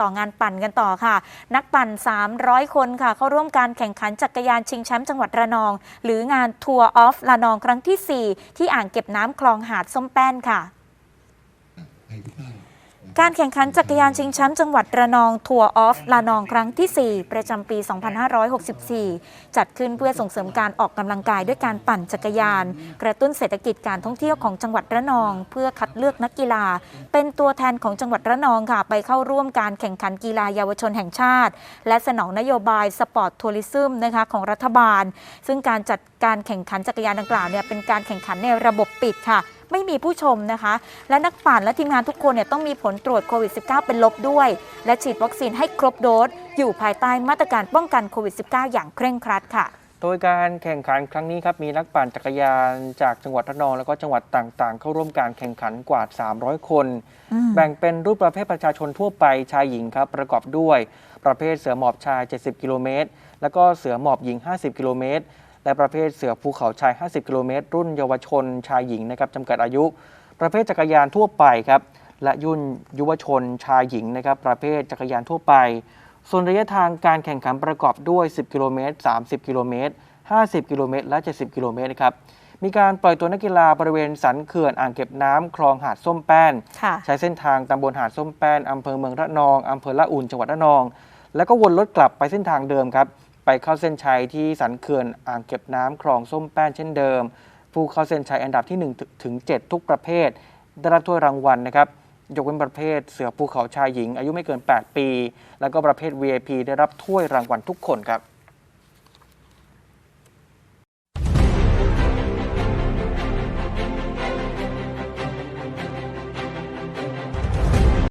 ต่องานปั่นกันต่อค่ะ นักปั่น 300 คนค่ะ เข้าร่วมการแข่งขันจักรยานชิงแชมป์จังหวัดระนอง หรืองานทัวร์ออฟระนองครั้งที่ 4 ที่อ่างเก็บน้ำคลองหาดส้มแป้นค่ะ การแข่งขันจักรยานชิงแชมป์จังหวัดระนองทัวร์ออฟระนองครั้งที่ 4 ประจำปี 2564 จัดขึ้นเพื่อส่งเสริมการออกกำลังกายด้วยการปั่นจักรยาน กระตุ้นเศรษฐกิจการท่องเที่ยวของจังหวัดระนอง เพื่อคัดเลือกนักกีฬา เป็นตัวแทนของจังหวัดระนองค่ะ ไปเข้าร่วมการแข่งขันกีฬาเยาวชนแห่งชาติ และสนองนโยบายสปอร์ตทัวริซึมนะคะของรัฐบาล ซึ่งการจัดการแข่งขันจักรยานดังกล่าวเนี่ยเป็นการแข่งขันในระบบปิดค่ะ ไม่มีผู้ชมนะคะ และนักปั่นและทีมงานทุกคนเนี่ยต้องมีผลตรวจโควิด -19 เป็นลบด้วย และฉีดวัคซีนให้ครบโดส อยู่ภายใต้มาตรการป้องกันโควิด -19 อย่างเคร่งครัดค่ะโดยการแข่งขันครั้งนี้ครับมีนักปั่นจักรยานจากจังหวัดระนอง แล้วก็จังหวัดต่างๆ เข้าร่วมการแข่งขันกว่า 300 คน แบ่งเป็นรูปประเภทประชาชนทั่วไปชายหญิงครับประกอบด้วย ประเภทเสือหมอบชาย 70 กิโลเมตร แล้วก็เสือหมอบหญิง 50 กิโลเมตร และประเภทเสือภูเขาชาย 50 กิโลเมตร รุ่นเยาวชนชายหญิงนะครับจำกัดอายุ ประเภทจักรยานทั่วไปครับและยุ่นยุวชนชายหญิงนะครับประเภทจักรยานทั่วไป ส่วนระยะทางการแข่งขันประกอบด้วย 10 กิโลเมตร 30 กิโลเมตร 50 กิโลเมตร และ 70 กิโลเมตรนะครับมีการปล่อยตัวนักกีฬาบริเวณสันเขื่อนอ่างเก็บน้ำคลองหาดส้มแป้นค่ะใช้เส้นทางตำบลหาดส้มแป้นอำเภอเมืองระนองอำเภอละอุ่นจังหวัดระนอง แล้วก็วนรถกลับไปเส้นทางเดิมครับ ไปเข้าเส้นชัยที่สันเขื่อนอ่างเก็บน้ำคลองส้มแป้นเช่นเดิม ผู้เข้าเส้นชัยอันดับที่1ถึง7ทุกประเภท ได้รับถ้วยรางวัลนะครับยกเว้นประเภทเสือภูเขาชายหญิง อายุไม่เกิน 8 ปี แล้วก็ประเภท VIP ได้รับถ้วยรางวัลทุกคนครับ